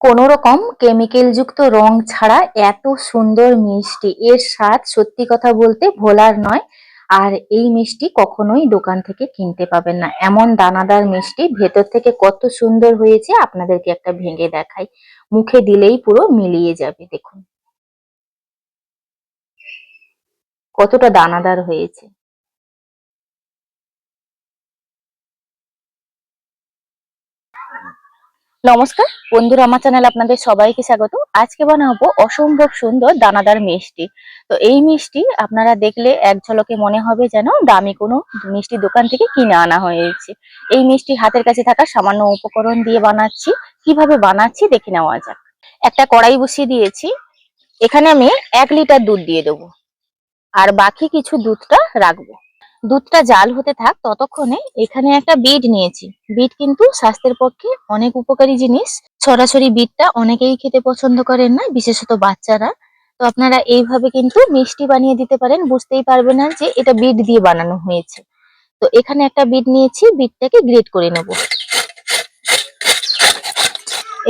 কোনো রকম কেমিক্যাল যুক্ত রং ছাড়া এত সুন্দর মিষ্টি। এর স্বাদ সত্যি কথা বলতে ভোলার নয়। আর এই মিষ্টি কখনোই দোকান থেকে কিনতে পাবেন না। এমন দানাদার মিষ্টি ভেতর থেকে কত সুন্দর হয়েছে আপনাদেরকে একটা ভেঙে দেখাই। মুখে দিলেই পুরো মিলিয়ে যাবে, দেখুন। কতটা দানাদার হয়েছে। নমস্কার। বন্ধুরা, আমার চ্যানেল আপনাদের সবাইকে স্বাগত। আজকে বানাবো অসম্ভব সুন্দর দানাদার মিষ্টি। তো এই মিষ্টি আপনারা দেখলে এক ঝলকে মনে হবে যেন দামি কোনো মিষ্টি দোকান থেকে কিনে আনা হয়েছে। এই মিষ্টি হাতের কাছে থাকা সামান্য উপকরণ দিয়ে বানাচ্ছি। কীভাবে বানাচ্ছি দেখে নেওয়া যাক। একটা কড়াই বসিয়ে দিয়েছি। এখানে আমি এক লিটার দুধ দিয়ে দেবো। আর বাকি কিছু দুধটা রাখব। দুধটা জাল হতে থাক ততক্ষণে এখানে একটা বিট নিয়েছি। বিট কিন্তু স্বাস্থ্যের পক্ষে অনেক উপকারী জিনিস। সরাসরি বিটটা অনেকেই খেতে পছন্দ করেন না, বিশেষত বাচ্চারা। তো আপনারা এইভাবে কিন্তু মিষ্টি বানিয়ে দিতে পারেন। বুঝতেই পারবে না যে এটা বিট দিয়ে বানানো হয়েছে। তো এখানে একটা বিট নিয়েছি বিটটাকে গ্রেট করে নেব।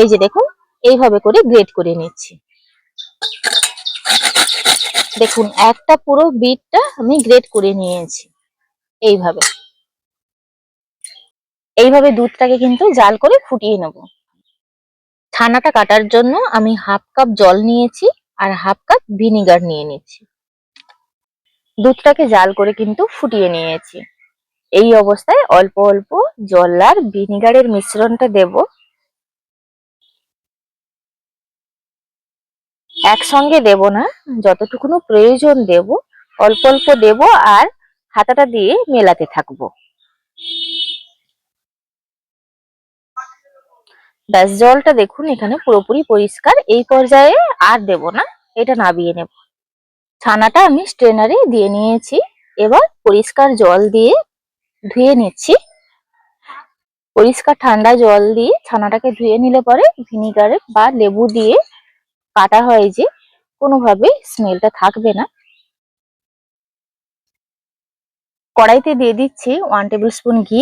এই যে দেখুন, এইভাবে করে গ্রেট করে নিচ্ছি। দেখুন, একটা পুরো বিটটা আমি গ্রেট করে নিয়েছি। এইভাবে। এইভাবে দুধটাকে কিন্তু জাল করে ফুটিয়ে নেব। ছানাটা কাটার জন্য আমি হাফ কাপ জল নিয়েছি আর হাফ কাপ ভিনিগার নিয়ে নিচ্ছি। দুধটাকে জাল করে কিন্তু ফুটিয়ে নিয়েছি। এই অবস্থায় অল্প অল্প জল আর ভিনিগারের মিশ্রণটা দেব। একসঙ্গে দেব না, যতটুকুনো প্রয়োজন দেব, অল্প অল্প দেব আর হাতাটা দিয়ে মেলাতে থাকব। ব্যাস, জলটা দেখুন, এখানে পুরোপুরি পরিষ্কার। এই পর্যায়ে আর দেব না, এটা নাবিয়ে নেব। ছানাটা আমি স্ট্রেনারে দিয়ে নিয়েছি। এবার পরিষ্কার জল দিয়ে ধুয়ে নিচ্ছি। পরিষ্কার ঠান্ডা জল দিয়ে ছানাটাকে ধুয়ে নিলে পরে ভিনিগারে বা লেবু দিয়ে কাটা হয় যে কোনোভাবে স্মেলটা থাকবে না। কড়াইতে দিয়ে দিচ্ছি ওয়ান টেবিল স্পুন ঘি।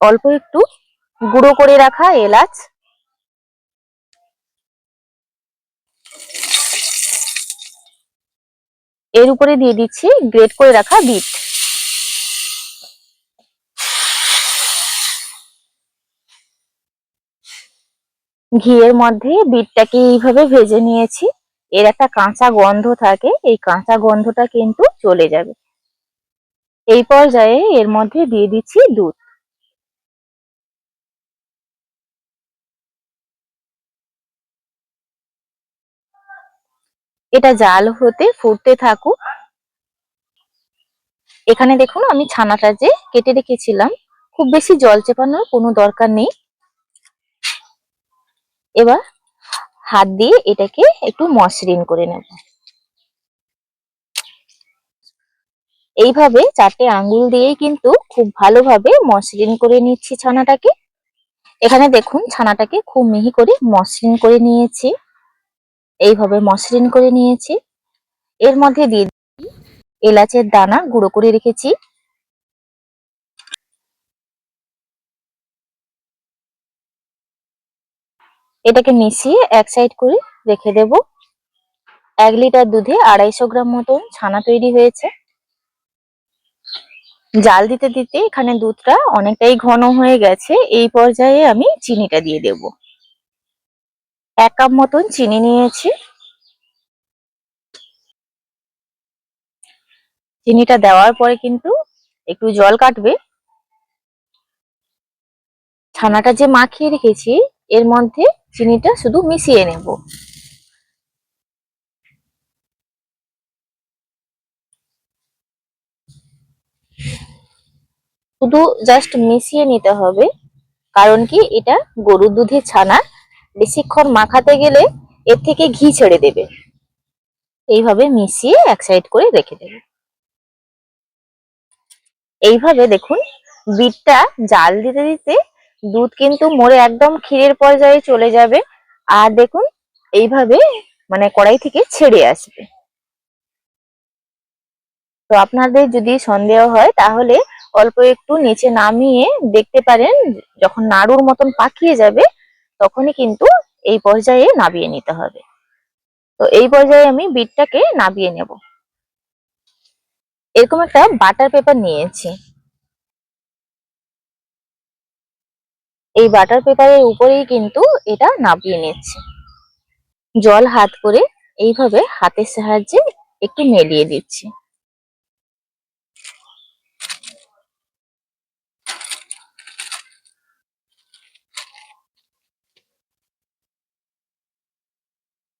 অল্প একটু গুঁড়ো করে রাখা এলাচ। এর উপরে দিয়ে দিচ্ছি গ্রেট করে রাখা বিট ঘিয়ের মধ্যে বিটটাকে এইভাবে ভেজে নিয়েছি। এর একটা কাঁচা গন্ধ থাকে, এই কাঁচা গন্ধটা কিন্তু চলে যাবে। এই পর্যায়ে এর মধ্যে দিয়ে দিচ্ছি দুধ। এটা জাল হতে ফুটতে থাকুক। এখানে দেখুন আমি ছানাটা যে কেটে রেখেছিলাম, খুব বেশি জল চেপানোর কোনো দরকার নেই। এবার হাত দিয়ে এটাকে একটু মসৃণ করে নেব। এইভাবে চারটে আঙ্গুল দিয়েই কিন্তু খুব ভালোভাবে মসৃণ করে নিচ্ছি ছানাটাকে। এখানে দেখুন, ছানাটাকে খুব মিহি করে মসৃণ করে নিয়েছি। এইভাবে মসৃণ করে নিয়েছি। এর মধ্যে দিয়ে এলাচের দানা গুঁড়ো করে রেখেছি। এটাকে মিশিয়ে এক সাইড করে রেখে দেব। এক লিটার দুধে আড়াইশো গ্রাম মতন ছানা তৈরি হয়েছে। জাল দিতে দিতে এখানে দুধটা অনেকটাই ঘন হয়ে গেছে। এই পর্যায়ে আমি চিনিটা দিয়ে দেব। এক কাপ মতন চিনি নিয়েছি। চিনিটা দেওয়ার পরে কিন্তু একটু জল কাটবে। ছানাটা যে মাখিয়ে রেখেছি, এর মধ্যে চিনিটা শুধু মিশিয়ে নেব। শুধু জাস্ট মিশিয়ে নিতে হবে, কারণ কি এটা গরুর দুধের ছানা। বেশিক্ষণ মাখাতে গেলে এর থেকে ঘি ছেড়ে দেবে। এইভাবে মিশিয়ে এক সাইড করে রেখে দেবে। এইভাবে দেখুন, বিটটা জাল দিতে দিতে দুধ কিন্তু মরে একদম ক্ষীরের পর্যায়ে চলে যাবে। আর দেখুন, এইভাবে মানে কড়াই থেকে ছেড়ে আসবে। তো আপনাদের যদি সন্দেহ হয়, তাহলে অল্প একটু নিচে নামিয়ে দেখতে পারেন, যখন নাড়ুর মতন পাকিয়ে যাবে, তখনই কিন্তু এই পর্যায়ে নাবিয়ে নিতে হবে। তো এই পর্যায়ে আমি বিটটাকে নাবিয়ে নেব। এরকম একটা বাটার পেপার নিয়েছি। এই বাটার পেপারের উপরেই কিন্তু এটা নাবিয়ে নিচ্ছে। জল হাত করে এইভাবে হাতের সাহায্যে একটু মেলিয়ে দিচ্ছি।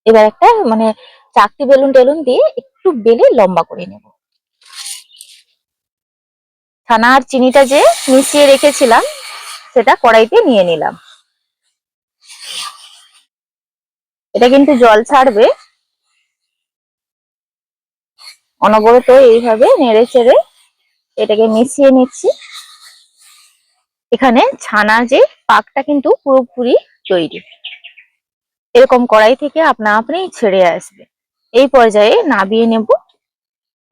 এবার একটা মানে চাকতি বেলুন টেলুন দিয়ে একটু বেলে লম্বা করে নেব। ছানা আর চিনিটা যে মিশিয়ে রেখেছিলাম, সেটা কড়াইতে নিয়ে নিলাম। এটা কিন্তু জল ছাড়বে। অনবরত এইভাবে নেড়ে চেড়ে এটাকে মিশিয়ে নিচ্ছি। এখানে ছানা যে পাকটা কিন্তু পুরোপুরি তৈরি। এরকম কড়াই থেকে আপনা আপনি ছেড়ে আসবে। এই পর্যায়ে নাবিয়ে নেব।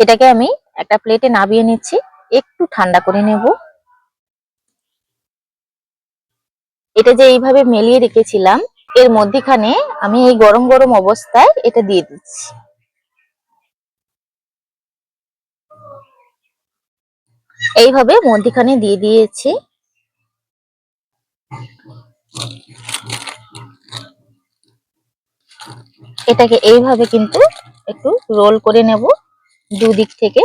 এটাকে আমি একটা প্লেটে নাবিয়ে নিচ্ছি। একটু ঠান্ডা করে নেব। এটা যে এইভাবে মেলিয়ে রেখেছিলাম, এর মধ্যেখানে আমি এই গরম গরম অবস্থায় এটা দিয়ে দিচ্ছি। এইভাবে মধ্যিখানে দিয়ে দিয়েছি। এটাকে এইভাবে কিন্তু একটু রোল করে নেব দুদিক থেকে।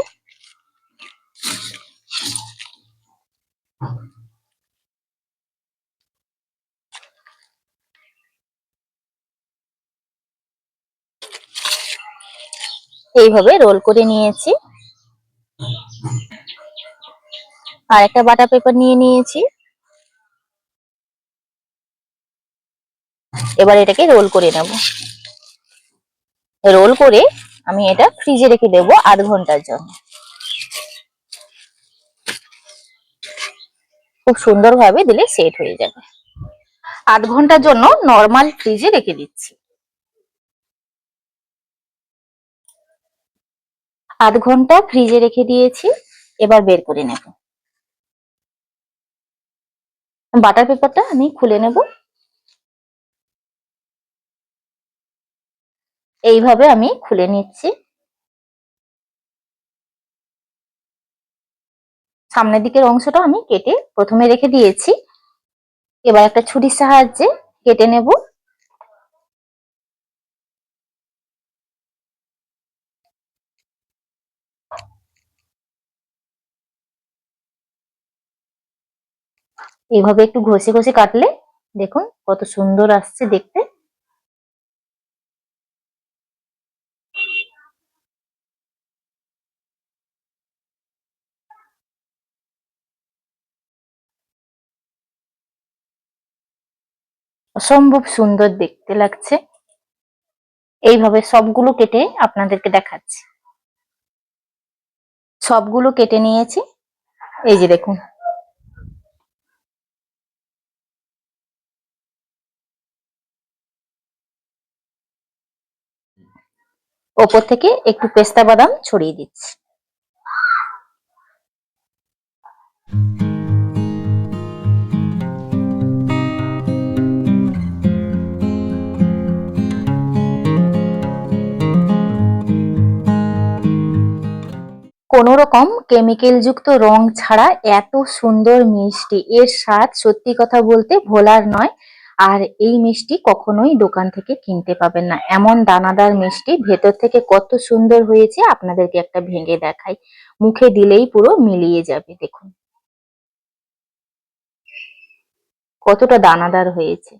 এইভাবে রোল করে নিয়েছি। আর একটা বাটার পেপার নিয়ে নিয়েছি। এবার এটাকে রোল করে নেব। রোল করে আমি এটা ফ্রিজে রেখে দেব আধ ঘণ্টার জন্য। খুব সুন্দরভাবে দিলে সেট হয়ে যাবে। আধ ঘণ্টার জন্য নর্মাল ফ্রিজে রেখে দিচ্ছি। আধ ঘণ্টা ফ্রিজে রেখে দিয়েছি, এবার বের করে নেব। বাটার পেপারটা আমি খুলে নেব। এইভাবে আমি খুলে নিচ্ছি। সামনের দিকের অংশটা আমি কেটে প্রথমে রেখে দিয়েছি। এবার একটা ছুরির সাহায্যে কেটে নেব। এইভাবে একটু ঘষে ঘষে কাটলে দেখুন কত সুন্দর আসছে দেখতে। অসম্ভব সুন্দর দেখতে লাগছে। এইভাবে সবগুলো কেটে আপনাদেরকে দেখাচ্ছি। সবগুলো কেটে নিয়েছি। এই যে দেখুন। ওপর থেকে একটু পেস্তা বাদাম ছড়িয়ে দিচ্ছি। কোন রকম কেমিক্যাল যুক্ত রং ছাড়া এত সুন্দর মিষ্টি। এর স্বাদ সত্যি কথা বলতে ভোলার নয়। আর এই মিষ্টি কখনোই দোকান থেকে কিনতে পাবেন না। এমন দানাদার মিষ্টি ভেতর থেকে কত সুন্দর হয়েছে আপনাদেরকে একটা ভেঙে দেখাই। মুখে দিলেই পুরো মিলিয়ে যাবে, দেখুন। কতটা দানাদার হয়েছে।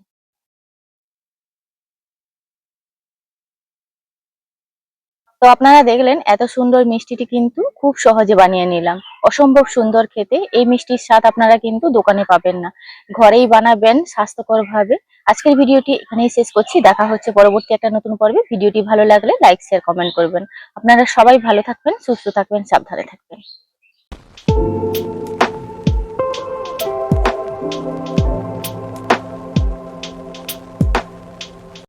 তো আপনারা দেখলেন, এত সুন্দর মিষ্টিটি কিন্তু খুব সহজে বানিয়ে নিলাম। অসম্ভব সুন্দর খেতে, এই মিষ্টির স্বাদ আপনারা কিন্তু দোকানে পাবেন না। ঘরেই বানাবেন স্বাস্থ্যকর ভাবে আজকের ভিডিওটি এখানেই শেষ করছি। দেখা হচ্ছে পরবর্তী একটা নতুন পর্বে। ভিডিওটি ভালো লাগলে লাইক, শেয়ার, কমেন্ট করবেন। আপনারা সবাই ভালো থাকবেন, সুস্থ থাকবেন, সাবধানে থাকবেন।